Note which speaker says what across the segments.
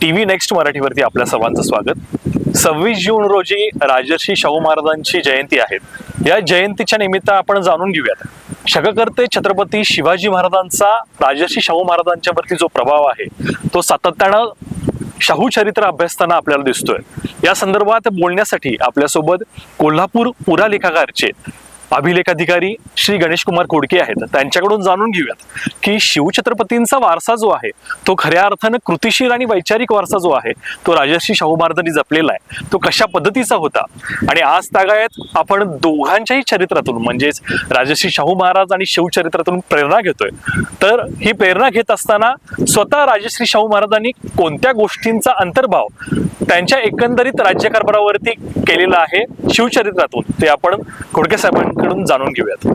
Speaker 1: T V next मराठीवरती आपल्या सर्वांचं स्वागत. सव्वीस जून रोजी राजर्षी शाहू महाराजांची जयंती आहे. या जयंतीच्या निमित्त आपण जाणून घेऊयात. शककर्ते छत्रपती शिवाजी महाराजांचा राजर्षी शाहू महाराजांच्यावरती जो प्रभाव आहे तो सातत्यानं शाहू चरित्र अभ्यासताना आपल्याला दिसतोय. या संदर्भात बोलण्यासाठी आपल्यासोबत कोल्हापूर पुरा लेखागारचे अभिलेख अधिकारी श्री गणेश कुमार खोडके आहेत. त्यांच्याकडून जाणून घेऊयात की शिवछत्रपतींचा वारसा जो आहे तो खऱ्या अर्थानं कृतिशील आणि वैचारिक वारसा जो आहे तो राजर्षी शाहू महाराजांनी जपलेला आहे. तो कशा पद्धतीचा होता? आणि आज तागायत आपण दोघांच्याही चरित्रातून म्हणजेच राजर्षी शाहू महाराज आणि शिवचरित्रातून प्रेरणा घेतोय. तर ही प्रेरणा घेत असताना स्वतः राजश्री शाहू महाराजांनी कोणत्या गोष्टींचा अंतर्भाव त्यांच्या एकंदरीत राज्यकारभारावरती केलेला आहे शिवचरित्रातून? ते आपण खोडके साहेबांकडून जाणून घेऊयात.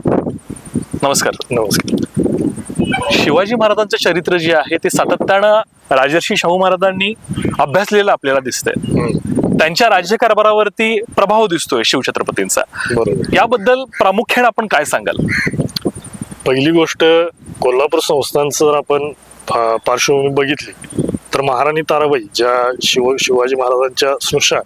Speaker 1: नमस्कार
Speaker 2: नमस्कार.
Speaker 1: शिवाजी महाराजांचं चरित्र जे आहे ते सातत्यानं राजर्षी शाहू महाराजांनी अभ्यासलेलं आपल्याला दिसतंय. त्यांच्या राज्यकारभारावरती प्रभाव दिसतोय शिवछत्रपतींचा.
Speaker 2: बरोबर.
Speaker 1: याबद्दल प्रामुख्याने आपण काय सांगाल?
Speaker 2: पहिली गोष्ट कोल्हापूर संस्थांचं जर आपण पार्श्वभूमी बघितली तर महाराणी ताराबाई ज्या शिव शिवाजी महाराजांच्या स्नुषा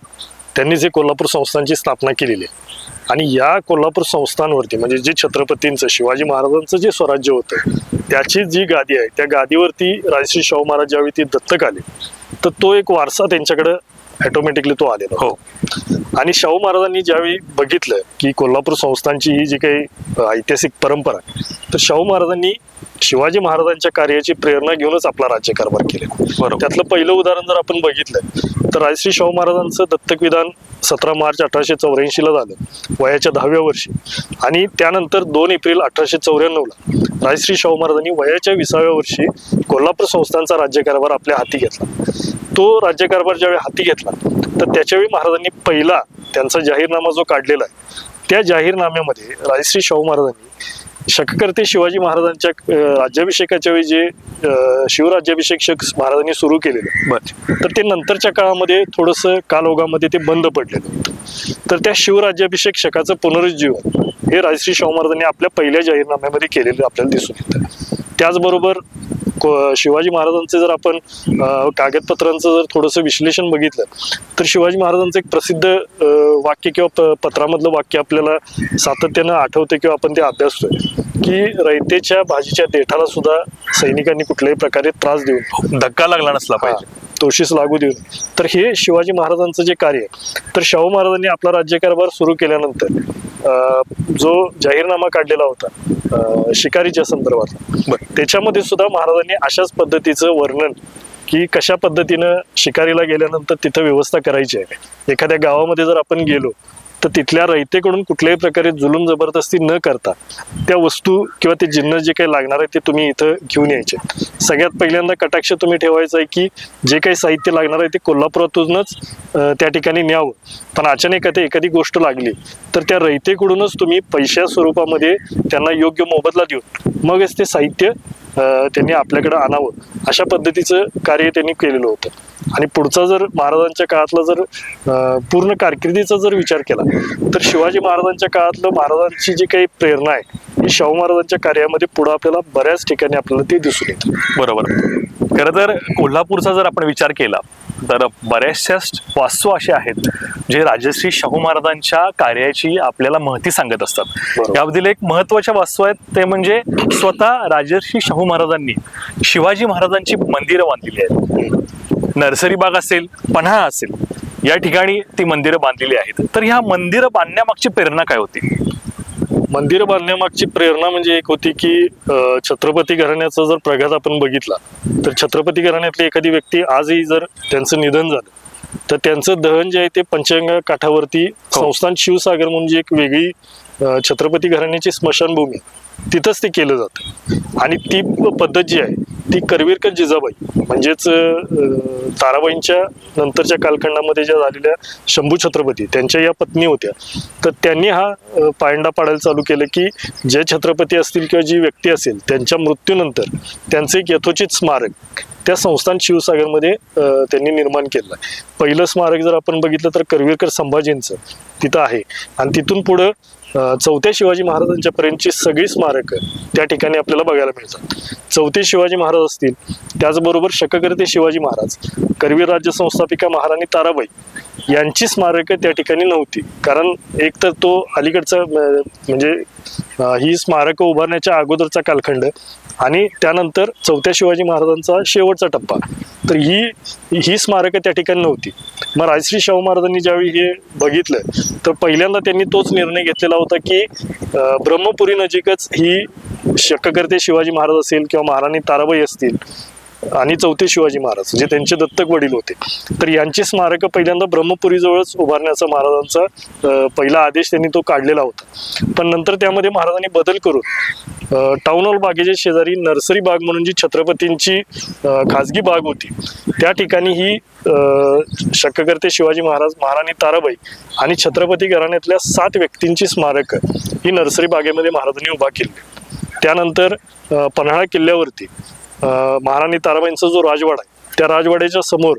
Speaker 2: त्यांनीच हे कोल्हापूर संस्थांची स्थापना केलेली आहे. आणि या कोल्हापूर संस्थांवरती म्हणजे जे छत्रपतींचं शिवाजी महाराजांचं जे स्वराज्य होतं त्याची जी गादी आहे त्या गादीवरती राजश्री शाहू महाराज ज्यावेळी ती दत्तक आले तर तो एक वारसा त्यांच्याकडं ऑटोमॅटिकली तो आलेला
Speaker 1: हो.
Speaker 2: आणि शाहू महाराजांनी ज्यावेळी बघितलं की कोल्हापूर संस्थांची ही जी काही ऐतिहासिक परंपरा आहे, तर शाहू महाराजांनी शिवाजी महाराजांच्या कार्याची प्रेरणा घेऊनच आपला राज्यकारभार
Speaker 1: बरोबर.
Speaker 2: त्यातलं पहिलं उदाहरण जर आपण बघितलं तर राजश्री शाहू महाराजांचं दत्तक विधान सतरा मार्च अठराशे चौऱ्याऐंशी ला झालं वयाच्या दहाव्या वर्षी. आणि त्यानंतर दोन एप्रिल अठराशे चौऱ्याण्णव ला राजश्री शाहू महाराजांनी वयाच्या विसाव्या वर्षी कोल्हापूर संस्थांचा राज्यकारभार आपल्या हाती घेतला. तो राज्यकारभार ज्यावेळी हाती घेतला तर त्याच्यावेळी महाराजांनी पहिला त्यांचा जाहीरनामा जो काढलेला आहे त्या जाहीरनाम्यामध्ये राजश्री शाहू महाराजांनी शककर्ते शिवाजी महाराजांच्या राज्याभिषेकाच्या वेळी जे शिवराज्याभिषेक शक महाराजांनी सुरू केलेलं
Speaker 1: बर.
Speaker 2: तर ते नंतरच्या काळामध्ये थोडंसं कालओगामध्ये ते बंद पडलेलं होतं. तर त्या शिवराज्याभिषेक शकाचं पुनरुज्जीवन हे राजश्री शाहू महाराजांनी आपल्या पहिल्या जाहीरनाम्यामध्ये केलेलं आपल्याला दिसून येतं. त्याचबरोबर शिवाजी महाराजांचे जर आपण कागदपत्रांचं जर थोडंसं विश्लेषण बघितलं तर शिवाजी महाराजांचं एक प्रसिद्ध वाक्य किंवा पत्रामधलं वाक्य आपल्याला सातत्यानं आठवते किंवा आपण ते अभ्यासतोय की रयतेच्या भाजीच्या देठाला सुद्धा सैनिकांनी कुठल्याही प्रकारे त्रास देऊ नये.
Speaker 1: धक्का लागला नसला पाहिजे.
Speaker 2: तोशीस लागू देऊ नये. तर हे शिवाजी महाराजांचं जे कार्य तर शाहू महाराजांनी आपला राज्यकारभार सुरू केल्यानंतर जो जाहीरनामा काढलेला होता शिकारीच्या संदर्भात. त्याच्यामध्ये सुद्धा महाराजांनी अशाच पद्धतीचं वर्णन की कशा पद्धतीनं शिकारीला गेल्यानंतर तिथं व्यवस्था करायची आहे. एखाद्या गावामध्ये जर आपण गेलो तर तिथल्या रयतेकडून कुठल्याही प्रकारे जुलूम जबरदस्ती न करता त्या वस्तू किंवा ते जिन्नस जे काही लागणार आहे ते तुम्ही इथं घेऊन यायचे. सगळ्यात पहिल्यांदा कटाक्ष तुम्ही ठेवायचं आहे की जे काही साहित्य लागणार आहे ते कोल्हापुरातूनच त्या ठिकाणी न्यावं. पण अचानक आता एखादी गोष्ट लागली तर त्या रयतेकडूनच तुम्ही पैशा स्वरूपामध्ये त्यांना योग्य मोबदला देऊन मगच ते साहित्य त्यांनी आपल्याकडे आणावं. अशा पद्धतीचं कार्य त्यांनी केलेलं होतं. आणि पुढचा जर महाराजांच्या काळातला जर पूर्ण कारकिर्दीचा जर विचार केला तर शिवाजी महाराजांच्या काळातलं महाराजांची जी काही प्रेरणा आहे ही शाहू महाराजांच्या कार्यामध्ये पुढे आपल्याला बऱ्याच ठिकाणी आपल्याला ते दिसून येतं.
Speaker 1: बरोबर. खरं तर कोल्हापूरचा जर आपण विचार केला तर बऱ्याचशा वास्तू असे आहेत जे राजश्री शाहू महाराजांच्या कार्याची आपल्याला महती सांगत असतात. यामधील एक महत्त्वाच्या वास्तू आहेत ते म्हणजे स्वतः राजर्षी शाहू महाराजांनी शिवाजी महाराजांची मंदिरं बांधलेली आहेत. नर्सरी बाग असेल पन्हाळा असेल या ठिकाणी ती मंदिरं बांधलेली आहेत. तर ह्या मंदिरं बांधण्यामागची प्रेरणा काय होती?
Speaker 2: मंदिर बांधण्यामागची प्रेरणा म्हणजे एक होती की छत्रपती घराण्याचा जर प्रघात आपण बघितला तर छत्रपती घराण्यातली एखादी व्यक्ती आजही जर त्यांचं निधन झालं तर त्यांचं दहन जे आहे ते पंचगंगा काठावरती संस्थान शिवसागर म्हणून जी एक वेगळी छत्रपती घराण्याची स्मशानभूमी तिथंच ते केलं जातं. आणि ती पद्धत जी आहे ती करवीरकर जिजाबाई म्हणजेच ताराबाईंच्या नंतरच्या कालखंडामध्ये ज्या झालेल्या शंभू छत्रपती त्यांच्या या पत्नी होत्या. तर त्यांनी हा पायंडा पाडायला चालू केलं की जे छत्रपती असतील किंवा जी व्यक्ती असेल त्यांच्या मृत्यूनंतर त्यांचं एक यथोचित स्मारक त्या संस्थान शिवसागरमध्ये त्यांनी निर्माण केलं आहे. पहिलं स्मारक जर आपण बघितलं तर करवीरकर संभाजींचं तिथं आहे. आणि तिथून पुढं चौथ्या शिवाजी महाराजांच्या पर्यंतची सगळी स्मारकं त्या ठिकाणी आपल्याला बघायला मिळतात. चौथे शिवाजी महाराज असतील त्याचबरोबर शककर्ते शिवाजी महाराज करवीर राज्य संस्थापिका महाराणी ताराबाई यांची स्मारकं त्या ठिकाणी नव्हती. कारण एक तर तो अलीकडचा म्हणजे ही स्मारकं उभारण्याच्या अगोदरचा कालखंड आणि त्यानंतर चौथ्या शिवाजी महाराजांचा शेवटचा टप्पा. तर ही ही स्मारकं त्या ठिकाणी नव्हती. मग राजश्री शाहू महाराजांनी ज्यावेळी हे बघितलं तर पहिल्यांदा त्यांनी तोच निर्णय घेतलेला होता की ब्रह्मपुरी नजीकच ही शक्ककर्ते शिवाजी महाराज असेल किंवा महाराणी ताराबाई असतील आणि चौथे शिवाजी महाराज जे त्यांचे दत्तक वडील होते. तर यांची स्मारकं पहिल्यांदा ब्रह्मपुरीजवळच उभारण्याचा महाराजांचा पहिला आदेश त्यांनी तो काढलेला होता. पण नंतर त्यामध्ये महाराजांनी बदल करून टाउन हॉल बागेच्या शेजारी नर्सरी बाग म्हणून जी छत्रपतींची खाजगी बाग होती त्या ठिकाणी ही शककर्ते शिवाजी महाराज महाराणी ताराबाई आणि छत्रपती घराण्यातल्या सात व्यक्तींची स्मारकं ही नर्सरी बागेमध्ये महाराजांनी उभा केली. त्यानंतर पन्हाळा किल्ल्यावरती महाराणी ताराबाईंचा जो राजवाडा आहे त्या राजवाड्याच्या समोर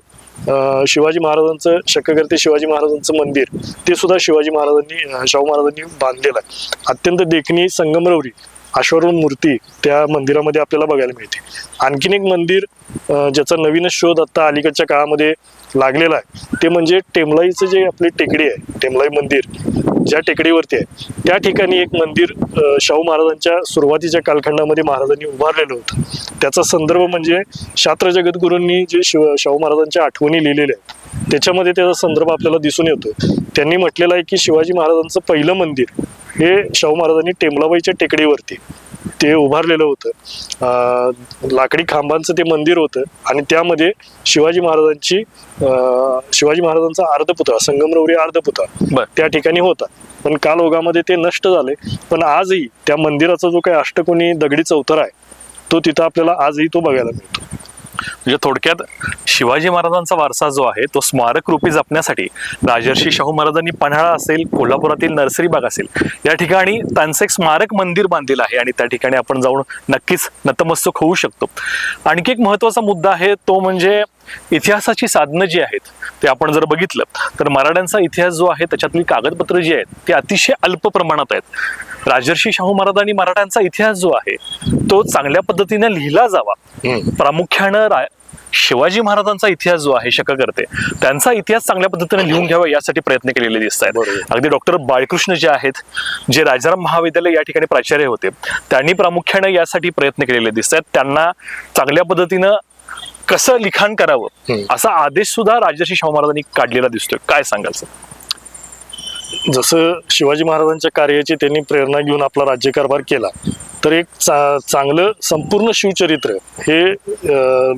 Speaker 2: शिवाजी महाराजांचं शक्ककर्ते शिवाजी महाराजांचं मंदिर ते सुद्धा शिवाजी महाराजांनी शाहू महाराजांनी बांधलेलं आहे. अत्यंत देखणी संगमरवरी अश्वारूढ मूर्ती त्या मंदिरामध्ये आपल्याला बघायला मिळते. आणखीन एक मंदिर ज्याचा नवीनच शोध आता अलीकडच्या काळामध्ये लागलेला आहे ते म्हणजे टेमलाईचं जे आपली टेकडी आहे टेमलाई मंदिर ज्या टेकडीवरती आहे त्या ठिकाणी एक मंदिर शाहू महाराजांच्या सुरुवातीच्या कालखंडामध्ये महाराजांनी उभारलेलं होतं. त्याचा संदर्भ म्हणजे शास्त्र जगद्गुरूंनी जे शिव शाहू महाराजांच्या आठवणी लिहिलेल्या आहेत त्याच्यामध्ये त्याचा संदर्भ आपल्याला दिसून येतो त्यांनी म्हटलेलं आहे की शिवाजी महाराजांचं पहिलं मंदिर हे शाहू महाराजांनी टेमलाबाईच्या टेकडीवरती ते उभारलेलं होतं. लाकडी खांबांचं ते मंदिर होतं आणि त्यामध्ये शिवाजी महाराजांची शिवाजी महाराजांचा अर्धपुतळा संगमरवरी अर्धपुतळा त्या ठिकाणी होता. पण कालओगामध्ये ते नष्ट झाले. पण आजही त्या मंदिराचा जो काही अष्टकोनी दगडी चौथरा आहे तो तिथं आपल्याला आजही तो बघायला मिळतो.
Speaker 1: म्हणजे थोडक्यात शिवाजी महाराजांचा वारसा जो आहे तो स्मारक रूपी जपण्यासाठी राजर्षी शाहू महाराजांनी पन्हाळा असेल कोल्हापुरातील नर्सरी बाग असेल या ठिकाणी त्यांचं एक स्मारक मंदिर बांधलेलं आहे आणि त्या ठिकाणी आपण जाऊन नक्कीच नतमस्तक होऊ शकतो. आणखी एक महत्त्वाचा मुद्दा आहे तो म्हणजे इतिहासाची साधनं जी आहेत ते आपण जर बघितलं तर मराठ्यांचा इतिहास जो आहे त्याच्यातली कागदपत्र जी आहेत ती अतिशय अल्प प्रमाणात आहेत. राजर्षी शाहू महाराजांनी मराठ्यांचा इतिहास जो आहे तो चांगल्या पद्धतीने लिहिला जावा. प्रामुख्यानं शिवाजी महाराजांचा इतिहास जो आहे शककर्ते त्यांचा इतिहास चांगल्या पद्धतीने लिहून घ्यावा यासाठी प्रयत्न केलेले दिसत आहेत. अगदी डॉक्टर बाळकृष्ण जे आहेत जे राजाराम महाविद्यालय या ठिकाणी प्राचार्य होते त्यांनी प्रामुख्याने यासाठी प्रयत्न केलेले दिसत आहेत. त्यांना चांगल्या पद्धतीनं कसं लिखाण करावं. असा आदेश सुद्धा राजर्षी शाहू महाराजांनी काढलेला दिसतोय. काय सांगाल सर?
Speaker 2: जसं शिवाजी महाराजांच्या कार्याची त्यांनी प्रेरणा घेऊन आपला राज्यकारभार केला तर एक चा चांगलं संपूर्ण शिवचरित्र हे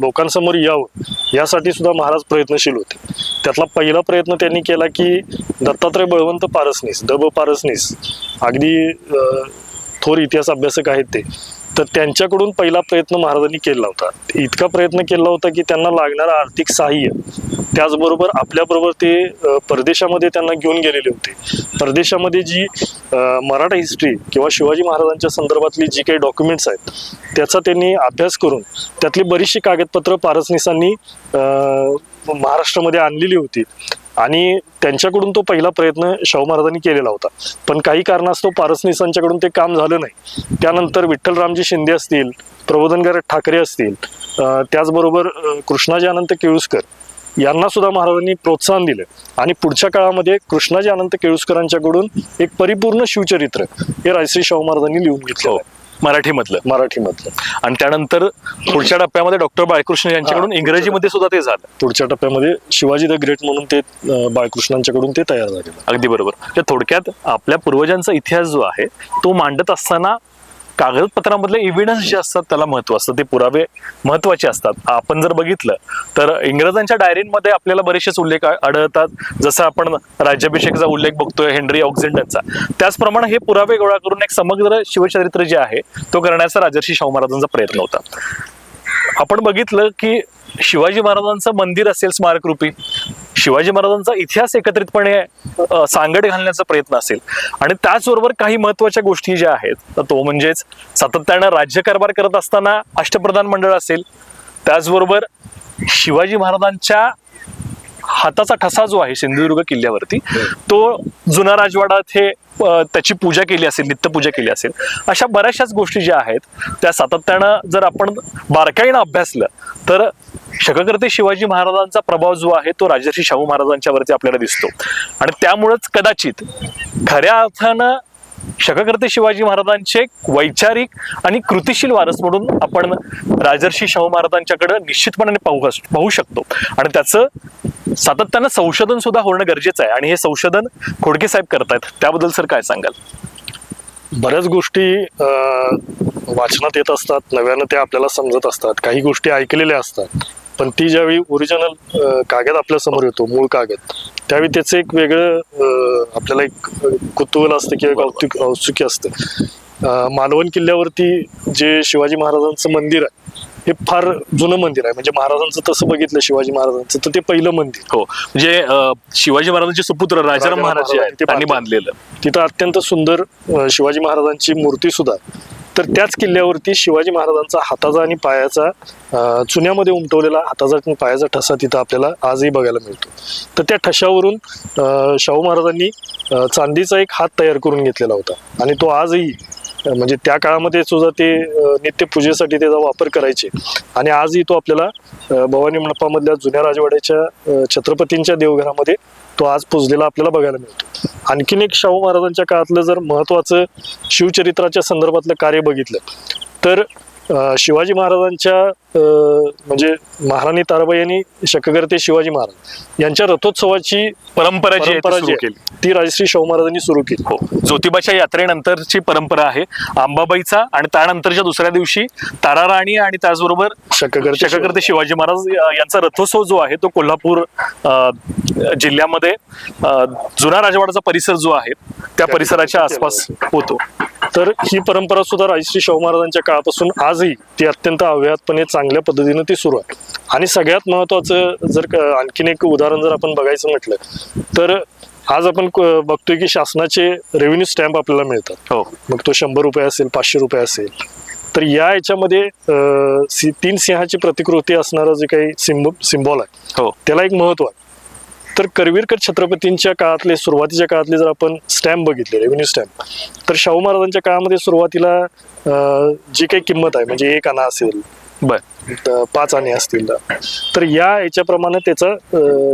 Speaker 2: लोकांसमोर यावं यासाठी सुद्धा महाराज प्रयत्नशील होते. त्यातला पहिला प्रयत्न त्यांनी केला की दत्तात्रय बळवंत पारसनीस द ब पारसनीस अगदी थोर इतिहास अभ्यासक आहेत ते. तर त्यांच्याकडून पहिला प्रयत्न महाराजांनी केला होता. इतका प्रयत्न केला होता की त्यांना लागणारं आर्थिक सहाय्य. त्याचबरोबर आपल्याबरोबर ते परदेशामध्ये त्यांना घेऊन गेलेले होते. परदेशामध्ये जी मराठा हिस्ट्री किंवा शिवाजी महाराजांच्या संदर्भातली जी काही डॉक्युमेंट्स आहेत त्याचा त्यांनी अभ्यास करून त्यातली बरीचशी कागदपत्र पारसनीसांनी महाराष्ट्रामध्ये आणलेली होती. आणि त्यांच्याकडून तो पहिला प्रयत्न शाहू महाराजांनी केलेला होता. पण काही कारणास्तव पारसनिसांच्याकडून ते काम झालं नाही. त्यानंतर विठ्ठलरामजी शिंदे असतील प्रबोधनगर ठाकरे असतील त्याचबरोबर कृष्णाजी अनंत केळुसकर यांना सुद्धा महाराजांनी प्रोत्साहन दिलं. आणि पुढच्या काळामध्ये कृष्णाजी अनंत केळुसकरांच्याकडून एक परिपूर्ण शिवचरित्र हे रायश्री शाहू महाराजांनी लिहून घेतलं
Speaker 1: हो मराठीमधलं.
Speaker 2: मराठीमधलं.
Speaker 1: आणि त्यानंतर पुढच्या टप्प्यामध्ये डॉक्टर बाळकृष्ण यांच्याकडून. इंग्रजीमध्ये सुद्धा ते झालं.
Speaker 2: पुढच्या टप्प्यामध्ये शिवाजी द ग्रेट म्हणून ते अ, बाळकृष्णांच्याकडून ते तयार झालेलं.
Speaker 1: अगदी बरोबर. म्हणजे थोडक्यात आपल्या पूर्वजांचा इतिहास जो आहे तो मांडत असताना कागदपत्रामधले एव्हिडन्स जे असतात त्याला महत्त्व असतं. ते पुरावे महत्त्वाचे असतात. आपण जर बघितलं तर इंग्रजांच्या डायरीमध्ये आपल्याला बरेचसेच उल्लेख आढळतात. जसं आपण राज्याभिषेकचा उल्लेख बघतोय हेनरी ऑक्झिंडनचा. त्याचप्रमाणे हे पुरावे गोळा करून एक समग्र शिवचरित्र जे आहे तो करण्याचा राजर्षी शाहू महाराजांचा प्रयत्न होता. आपण बघितलं की शिवाजी महाराजांचं मंदिर असेल स्मारक रूपी शिवाजी महाराजांचा इतिहास एकत्रितपणे सांगड घालण्याचा प्रयत्न असेल. आणि त्याचबरोबर काही महत्त्वाच्या गोष्टी ज्या आहेत तर तो म्हणजेच सातत्यानं राज्यकारभार करत असताना अष्टप्रधान मंडळ असेल. त्याचबरोबर शिवाजी महाराजांच्या हाताचा ठसा जो आहे सिंधुदुर्ग किल्ल्यावरती तो जुना राजवाडात हे त्याची पूजा केली असेल नित्यपूजा केली असेल. अशा बऱ्याचशाच गोष्टी ज्या आहेत त्या सातत्यानं जर आपण बारकाईनं अभ्यासलं तर शककर्ते शिवाजी महाराजांचा प्रभाव जो आहे तो राजर्षी शाहू महाराजांच्या वरती आपल्याला दिसतो. आणि त्यामुळंच कदाचित खऱ्या अर्थानं शककर्ते शिवाजी महाराजांचे वैचारिक आणि कृतिशील वारस म्हणून आपण राजर्षी शाहू महाराजांच्याकडे निश्चितपणे पाहू पाहू शकतो. आणि त्याचं सातत्यानं संशोधन सुद्धा होणं गरजेचं आहे. आणि हे संशोधन खोडके साहेब करतायत. त्याबद्दल सर काय सांगाल?
Speaker 2: बऱ्याच गोष्टी अं, वाचनात येत असतात नव्यानं त्या आपल्याला समजत असतात काही गोष्टी ऐकलेल्या असतात. पण ती ज्यावेळी ओरिजिनल कागद आपल्यासमोर येतो मूळ कागद त्यावेळी त्याचं एक वेगळं आपल्याला एक कुतूहल असतं किंवा एक औत्सुक औत्सुक्य असतं. मालवण किल्ल्यावरती जे शिवाजी महाराजांचं मंदिर आहे हे फार जुनं मंदिर आहे. म्हणजे महाराजांचं तसं बघितलं शिवाजी महाराजांचं तर ते पहिलं मंदिर.
Speaker 1: हो. म्हणजे शिवाजी महाराजांचे सुपुत्र राजाराम महाराज जे आहेत
Speaker 2: महाराज ते
Speaker 1: त्यांनी
Speaker 2: बांधलेलं. तिथं अत्यंत सुंदर शिवाजी महाराजांची मूर्ती सुद्धा. तर त्याच किल्ल्यावरती शिवाजी महाराजांचा हाताचा आणि पायाचा चुन्यामध्ये उमटवलेला हाताचा आणि पायाचा ठसा तिथं आपल्याला आजही बघायला मिळतो. तर त्या ठशावरून शाहू महाराजांनी चांदीचा एक हात तयार करून घेतलेला होता. आणि तो आजही म्हणजे त्या काळामध्ये सुद्धा ते नित्यपूजेसाठी त्याचा वापर करायचे. आणि आजही तो आपल्याला भवानी मंडपामधल्या जुन्या राजवाड्याच्या छत्रपतींच्या देवघरामध्ये तो आज पुजलेला आपल्याला बघायला मिळतो. आणखीन एक शाहू महाराजांच्या काळातलं जर महत्वाचं शिवचरित्राच्या संदर्भातलं कार्य बघितलं तर शिवाजी महाराजांच्या म्हणजे महाराणी ताराबाई आणि शककर्ते शिवाजी महाराज यांच्या रथोत्सवाची
Speaker 1: परंपरा जी आहे केली.
Speaker 2: ती राजश्री शाहू महाराजांनी सुरू केली.
Speaker 1: हो. ज्योतिबाच्या यात्रेनंतरची परंपरा आहे. अंबाबाईचा आणि त्यानंतरच्या दुसऱ्या दिवशी ताराराणी आणि त्याचबरोबर
Speaker 2: शककर्ते
Speaker 1: शककर्ते शिवाजी महाराज यांचा रथोत्सव जो आहे तो कोल्हापूर जिल्ह्यामध्ये जुना राजवाडाचा परिसर जो आहे त्या परिसराच्या आसपास होतो.
Speaker 2: तर ही परंपरा सुद्धा राजश्री शाहू महाराजांच्या काळापासून आजही ती अत्यंत अव्याहतपणे चांगल्या पद्धतीनं ती सुरू आहे. आणि सगळ्यात महत्वाचं जर आणखीन एक उदाहरण जर आपण बघायचं म्हटलं तर आज आपण बघतोय की शासनाचे रेव्हेन्यू स्टॅम्प आपल्याला मिळतात.
Speaker 1: हो.
Speaker 2: मग तो शंभर रुपये असेल पाचशे रुपये असेल. तर या याच्यामध्ये तीन सिंहाची प्रतिकृती असणारं जे काही सिंब सिम्बॉल आहे
Speaker 1: हो.
Speaker 2: त्याला एक महत्त्व आहे. तर करवीरकर छत्रपतींच्या काळातले सुरुवातीच्या काळातले जर आपण स्टॅम्प बघितले रेव्हेन्यू स्टॅम्प तर शाहू महाराजांच्या काळामध्ये सुरुवातीला जी काही किंमत आहे म्हणजे एक आणा असेल
Speaker 1: बर.
Speaker 2: पाच आणे असतील. तर या याच्याप्रमाणे त्याचा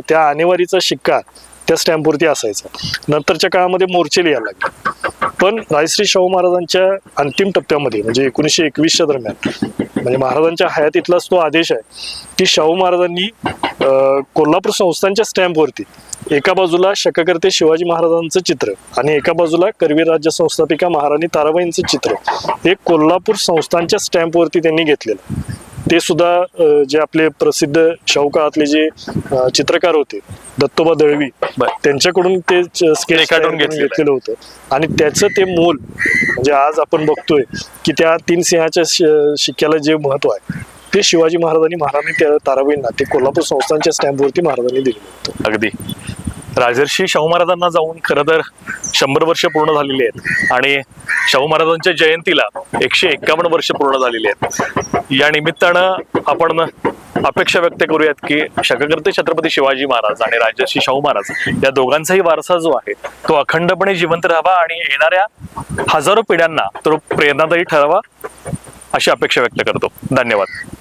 Speaker 2: त्या आणेवारीचा शिक्का त्या स्टॅम्पवरती असायचं. नंतरच्या काळामध्ये मोर्चे लिहायला लागले. पण राजश्री शाहू महाराजांच्या अंतिम टप्प्यामध्ये म्हणजे एकोणीसशे एकवीसच्या दरम्यान म्हणजे महाराजांच्या हयातीतलाच तो आदेश आहे की शाहू महाराजांनी कोल्हापूर संस्थांच्या स्टॅम्पवरती एका बाजूला शककर्ते शिवाजी महाराजांचं चित्र आणि एका बाजूला करवीर राज्य संस्थापिका महाराणी ताराबाईंचं चित्र हे कोल्हापूर संस्थांच्या स्टॅम्पवरती त्यांनी घेतलेलं. ते सुद्धा जे आपले प्रसिद्ध शाहू काळातले जे चित्रकार होते दत्तोबा दळवी. त्यांच्याकडून ते स्केच
Speaker 1: घेतलेलं
Speaker 2: होतं. आणि त्याचं ते मोल म्हणजे आज आपण बघतोय की त्या तीन सिंहाच्या शिक्क्याला जे महत्त्व आहे ते शिवाजी महाराजांनी महाराणी ताराबाईंना ते कोल्हापूर संस्थांच्या स्टॅम्पवरती महाराजांनी दिलेलं होतं.
Speaker 1: अगदी. राजर्षी शाहू महाराजांना जाऊन खरं तर शंभर वर्ष पूर्ण झालेली आहेत. आणि शाहू महाराजांच्या जयंतीला एकशे एक्कावन्न वर्ष पूर्ण झालेली आहेत. या निमित्तानं आपण अपेक्षा व्यक्त करूयात की शककर्ते छत्रपती शिवाजी महाराज आणि राजर्षी शाहू महाराज या दोघांचाही वारसा जो आहे तो अखंडपणे जिवंत राहावा आणि येणाऱ्या हजारो पिढ्यांना तो प्रेरणादायी ठरावा अशी अपेक्षा व्यक्त करतो. धन्यवाद.